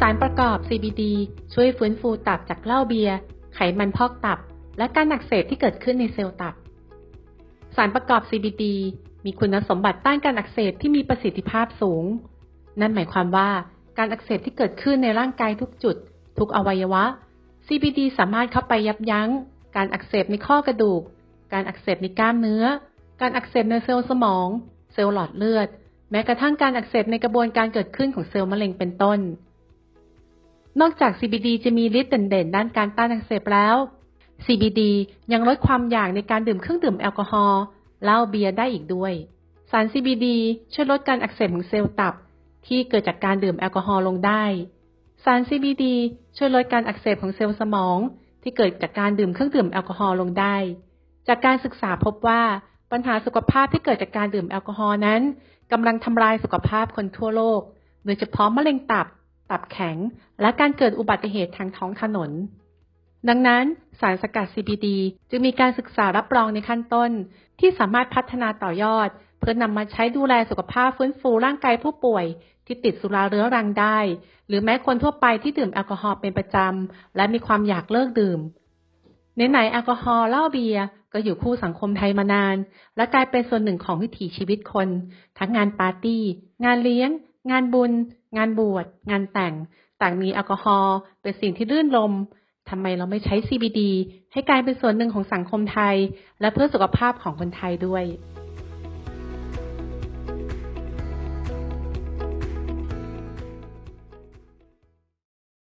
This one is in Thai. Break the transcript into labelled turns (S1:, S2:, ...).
S1: สารประกอบ CBD ช่วยฟื้นฟูตับจากเหล้าเบียร์ ไขมันพอกตับ และการอักเสบที่เกิดขึ้นในเซลล์ตับ สารประกอบ CBD มีคุณสมบัติต้านการอักเสบที่มีประสิทธิภาพสูง นั่นหมายความว่าการอักเสบที่เกิดขึ้นในร่างกายทุกจุด ทุกอวัยวะ CBD สามารถเข้าไปยับยั้ง การอักเสบในข้อกระดูก การอักเสบในกล้ามเนื้อ การอักเสบในเซลล์สมอง เซลล์หลอดเลือด แม้กระทั่งการอักเสบในกระบวนการเกิดขึ้นของเซลล์มะเร็งเป็นต้น นอกจาก CBD จะมีฤทธิ์เด่นๆ ด้านการต้านอักเสบแล้ว CBD ยังลดความอยากในการดื่มเครื่องดื่มแอลกอฮอล์เหล้าเบียร์ได้อีกด้วย สาร CBD ช่วยลดการอักเสบของเซลล์ตับ ที่เกิดจากการดื่มแอลกอฮอล์ลงได้ สาร CBD ช่วยลดการอักเสบของเซลล์สมอง ที่เกิดจากการดื่มเครื่องดื่มแอลกอฮอล์ลงได้ จากการศึกษาพบว่าปัญหาสุขภาพที่เกิดจากการดื่มแอลกอฮอล์นั้นกำลังทำลายสุขภาพคนทั่วโลก โดยเฉพาะมะเร็งตับ ตับแข็ง และการเกิดอุบัติเหตุทางท้องถนน ดังนั้นสารสกัด CBD จึงมีการศึกษารับรองในขั้นต้น ที่สามารถพัฒนาต่อยอด เพื่อนำมาใช้ดูแลสุขภาพฟื้นฟูร่างกายผู้ป่วย ที่ติดสุราเรื้อรังได้ หรือแม้คนทั่วไปที่ดื่มแอลกอฮอล์เป็นประจำและมีความอยากเลิกดื่มในไหนแอลกอฮอล์เหล้าเบียร์ก็อยู่คู่สังคมไทยมานาน และกลายเป็นส่วนหนึ่งของวิถีชีวิตคน ทั้งงานปาร์ตี้ งานเลี้ยง งานบุญ งานบวช งานแต่ง ต่างมีแอลกอฮอล์เป็นสิ่งที่รื่นลมทำไมเราไม่ใช้ CBD ให้กลายเป็นส่วนหนึ่งของสังคมไทย และเพื่อสุขภาพของคนไทยด้วย